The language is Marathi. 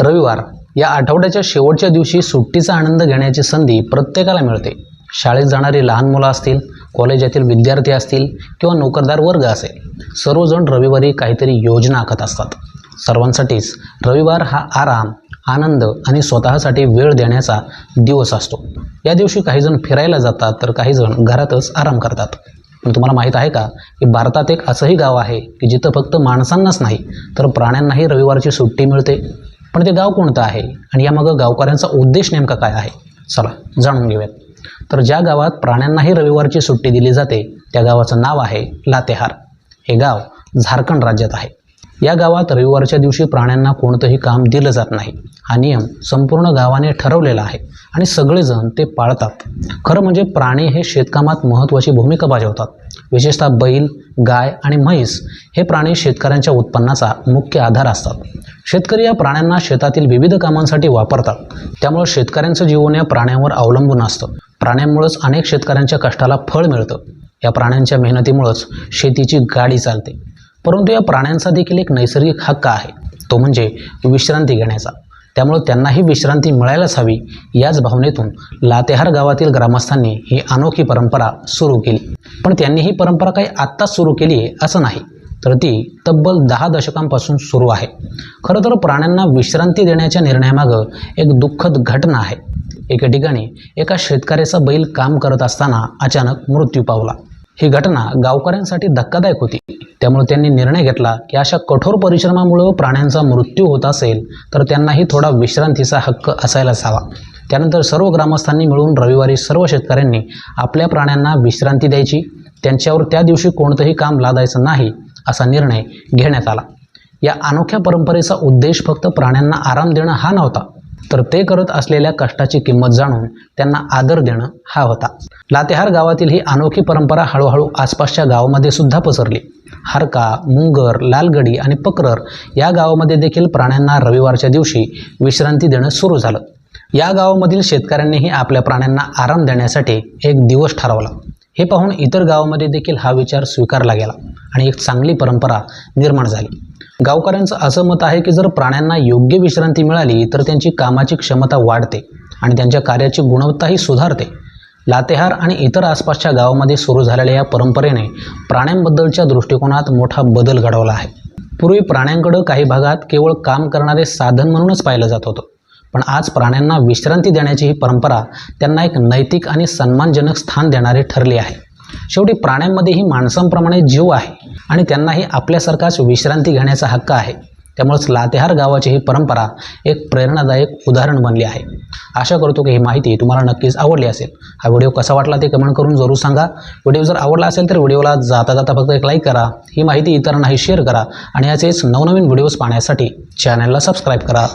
रविवार या आठवड्याच्या शेवटच्या दिवशी सुट्टीचा आनंद घेण्याची संधी प्रत्येकाला मिळते. शाळेत जाणारी लहान मुलं असतील कॉलेजातील विद्यार्थी असतील किंवा नोकरदार वर्ग असेल सर्वजण रविवारी काहीतरी योजना आखत असतात. सर्वांसाठीच रविवार हा आराम आनंद आणि स्वतःसाठी वेळ देण्याचा दिवस असतो. या दिवशी काहीजण फिरायला जातात तर काहीजण घरातच आराम करतात. पण तुम्हाला माहीत आहे का की भारतात एक असंही गाव आहे की जिथं फक्त माणसांनाच नाही तर प्राण्यांनाही रविवारची सुट्टी मिळते? पण ते गाव कोणतं आहे? आणि यामागं गावकऱ्यांचा उद्देश नेमका काय आहे? चला जाणून घेऊयात. तर ज्या गावात प्राण्यांनाही रविवारची सुट्टी दिली जाते त्या गावाचं नाव आहे लातेहार. हे गाव झारखंड राज्यात आहे. या गावात रविवारच्या दिवशी प्राण्यांना कोणतंही काम दिलं जात नाही. हा नियम संपूर्ण गावाने ठरवलेला आहे आणि सगळेजण ते पाळतात. खरं म्हणजे प्राणी हे शेतकामात महत्त्वाची भूमिका बजावतात. विशेषतः बैल गाय आणि म्हैस हे प्राणी शेतकऱ्यांच्या उत्पन्नाचा मुख्य आधार असतात. शेतकरी या प्राण्यांना शेतातील विविध कामांसाठी वापरतात. त्यामुळे शेतकऱ्यांचं जीवन या प्राण्यांवर अवलंबून असतं. प्राण्यांमुळेच अनेक शेतकऱ्यांच्या कष्टाला फळ मिळतं. या प्राण्यांच्या मेहनतीमुळंच शेतीची गाडी चालते. परंतु या प्राण्यांचा देखील एक नैसर्गिक हक्क आहे. तो म्हणजे विश्रांती घेण्याचा. त्यामुळे त्यांनाही विश्रांती मिळायलाच हवी. याच भावनेतून लातेहार गावातील ग्रामस्थांनी ही अनोखी परंपरा सुरू केली. पण त्यांनी ही परंपरा काही आत्ताच सुरू केली आहे असं नाही. तर ती तब्बल दहा दशकांपासून सुरू आहे. खरं तर प्राण्यांना विश्रांती देण्याच्या निर्णयामागं एक दुःखद घटना आहे. एके ठिकाणी एका शेतकऱ्याचा बैल काम करत असताना अचानक मृत्यू पावला. ही घटना गावकऱ्यांसाठी धक्कादायक होती. त्यामुळे त्यांनी निर्णय घेतला की अशा कठोर परिश्रमामुळं प्राण्यांचा मृत्यू होत असेल तर त्यांनाही थोडा विश्रांतीचा हक्क असायलाच हवा. त्यानंतर सर्व ग्रामस्थांनी मिळून रविवारी सर्व शेतकऱ्यांनी आपल्या प्राण्यांना विश्रांती द्यायची त्यांच्यावर त्या दिवशी कोणतंही काम लादायचं नाही असा निर्णय घेण्यात आला. या अनोख्या परंपरेचा उद्देश फक्त प्राण्यांना आराम देणं हा नव्हता तर ते करत असलेल्या कष्टाची किंमत जाणून त्यांना आदर देणं हा होता. लातेहार गावातील ही अनोखी परंपरा हळूहळू आसपासच्या गावामध्ये सुद्धा पसरली. हरका मुंगर लालगडी आणि पकरर या गावामध्ये देखील प्राण्यांना रविवारच्या दिवशी विश्रांती देणं सुरू झालं. या गावामधील शेतकऱ्यांनीही आपल्या प्राण्यांना आराम देण्यासाठी एक दिवस ठरवला. हे पाहून इतर गावामध्ये देखील हा विचार स्वीकारला गेला आणि एक चांगली परंपरा निर्माण झाली. गावकऱ्यांचं असं मत आहे की जर प्राण्यांना योग्य विश्रांती मिळाली तर त्यांची कामाची क्षमता वाढते आणि त्यांच्या कार्याची गुणवत्ताही सुधारते. लातेहार आणि इतर आसपासच्या गावामध्ये सुरू झालेल्या या परंपरेने प्राण्यांबद्दलच्या दृष्टिकोनात मोठा बदल घडवला आहे. पूर्वी प्राण्यांकडं काही भागात केवळ काम करणारे साधन म्हणूनच पाहिलं जात होतं. पण आज प्राण्यांना विश्रांती देण्याची ही परंपरा त्यांना एक नैतिक आणि सन्मानजनक स्थान देणारे ठरले आहे. शेवटी प्राण्यांमध्येही माणसांप्रमाणे जीव आहे. आणि त्यांनाही आपल्यासारखाच विश्रांती घेण्याचा हक्क आहे. त्यामुळेच लातेहार गावाची ही परंपरा एक प्रेरणादायक उदाहरण बनली आहे. आशा करतो की ही माहिती तुम्हाला नक्कीच आवडली असेल. हा व्हिडिओ कसा वाटला ते कमेंट करून जरूर सांगा. व्हिडिओ जर आवडला असेल तर व्हिडिओला जाता जाता फक्त एक लाईक करा. ही माहिती इतरांनाही शेअर करा आणि याचेच नवनवीन व्हिडिओज पाहण्यासाठी चॅनलला सबस्क्राईब करा.